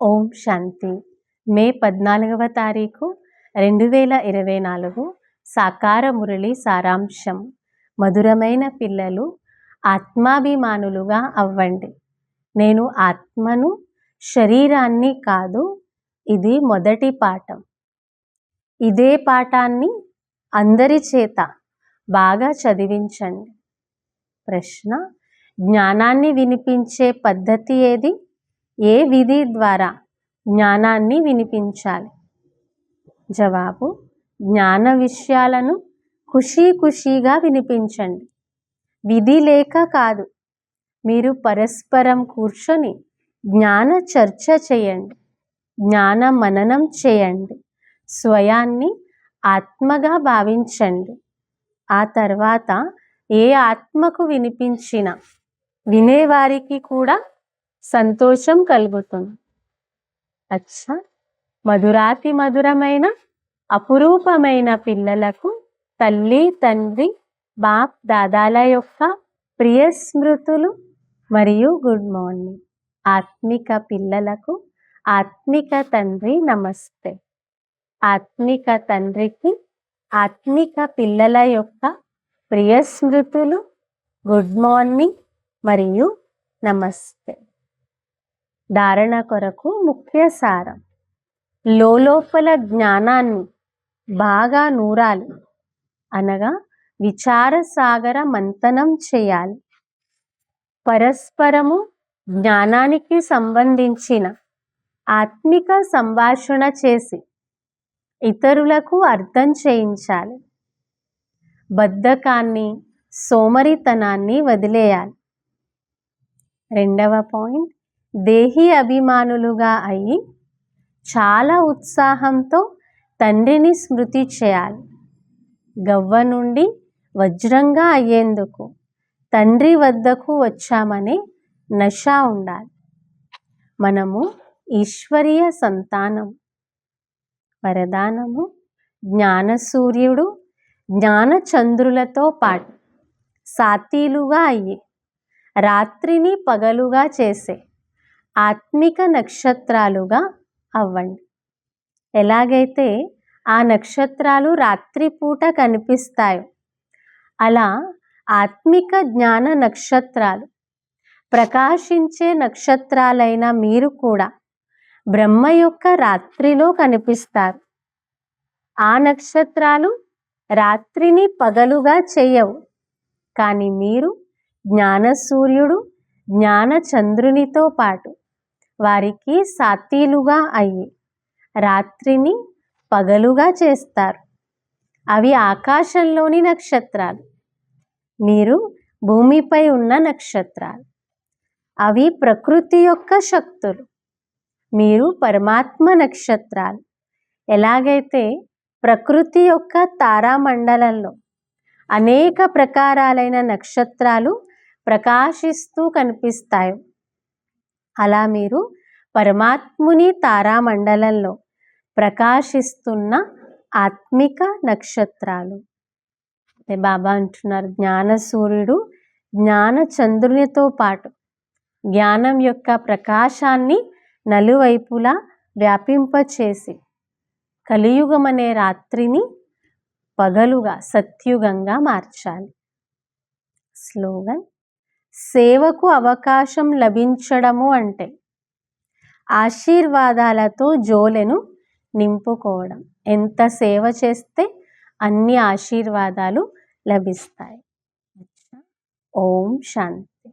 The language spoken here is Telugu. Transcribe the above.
ఓం శాంతి. మే పద్నాలుగవ తారీఖు రెండు వేల ఇరవై నాలుగు సాకార మురళి సారాంశం. మధురమైన పిల్లలు ఆత్మాభిమానులుగా అవ్వండి. నేను ఆత్మను శరీరాన్ని కాదు ఇది మొదటి పాఠం. ఇదే పాఠాన్ని అందరి చేత బాగా చదివించండి. ప్రశ్న జ్ఞానాన్ని వినిపించే పద్ధతి ఏది? ఏ విధి ద్వారా జ్ఞానాన్ని వినిపించాలి? జవాబు జ్ఞాన విషయాలను ఖుషీ ఖుషీగా వినిపించండి. విధి లేక కాదు మీరు పరస్పరం కూర్చొని జ్ఞాన చర్చ చేయండి. జ్ఞాన మననం చేయండి. స్వయాన్ని ఆత్మగా భావించండి. ఆ తర్వాత ఏ ఆత్మకు వినిపించిన వినేవారికి కూడా సంతోషం కలుగుతుంది. అచ్చా! మధురాతి మధురమైన అపురూపమైన పిల్లలకు తల్లి తండ్రి బాప్ దాదాల యొక్క ప్రియ స్మృతులు మరియు గుడ్ మార్నింగ్. ఆత్మిక పిల్లలకు ఆత్మిక తండ్రి నమస్తే. ఆత్మిక తండ్రికి ఆత్మిక పిల్లల యొక్క ప్రియ స్మృతులు గుడ్ మార్నింగ్ మరియు నమస్తే. ధారణ కొరకు ముఖ్య సారం. లోపల జ్ఞానాన్ని బాగా నూరాలి. అనగా విచార సాగర మంతనం చేయాలి. పరస్పరము జ్ఞానానికి సంబంధించిన ఆత్మిక సంభాషణ చేసి ఇతరులకు అర్థం చేయించాలి. బద్ధకాన్ని సోమరితనాన్ని వదిలేయాలి. రెండవ పాయింట్ దేహి అభిమానులుగా అయి చాలా ఉత్సాహంతో తండ్రిని స్మృతి చేయాలి. గవ్వ నుండి వజ్రంగా అయ్యేందుకు తండ్రి వద్దకు వచ్చామనే నష ఉండాలి. మనము ఈశ్వరీయ సంతానం. వరదానము జ్ఞాన సూర్యుడు పాటు సాతీలుగా అయ్యి రాత్రిని పగలుగా చేసే ఆత్మిక నక్షత్రాలుగా అవ్వండి. ఎలాగైతే ఆ నక్షత్రాలు రాత్రిపూట కనిపిస్తాయో అలా ఆత్మిక జ్ఞాన నక్షత్రాలు ప్రకాశించే నక్షత్రాలైన మీరు కూడా బ్రహ్మ యొక్క రాత్రిలో కనిపిస్తారు. ఆ నక్షత్రాలు రాత్రిని పగలుగా చేయవు. కానీ మీరు జ్ఞాన సూర్యుడు పాటు వారికి సాతీలుగా అయ్యి రాత్రిని పగలుగా చేస్తారు. అవి ఆకాశంలోని నక్షత్రాలు. మీరు భూమిపై ఉన్న నక్షత్రాలు. అవి ప్రకృతి యొక్క శక్తులు. మీరు పరమాత్మ నక్షత్రాలు. ఎలాగైతే ప్రకృతి యొక్క తారామండలంలో అనేక ప్రకారాలైన నక్షత్రాలు ప్రకాశిస్తూ కనిపిస్తాయో అలా మీరు పరమాత్ముని తారామండలంలో ప్రకాశిస్తున్న ఆత్మిక నక్షత్రాలు. అంటే బాబా అంటున్నారు జ్ఞాన సూర్యుడు జ్ఞాన చంద్రునితో పాటు జ్ఞానం యొక్క ప్రకాశాన్ని నలువైపులా వ్యాపింపచేసి కలియుగం అనే రాత్రిని పగలుగా సత్యుగంగా మార్చాలి. స్లోగన్. సేవకు అవకాశం లభించడము అంటే ఆశీర్వాదాలతో జోలెను నింపుకోవడం. ఎంత సేవ చేస్తే అన్ని ఆశీర్వాదాలు లభిస్తాయి. ఓం శాంతి.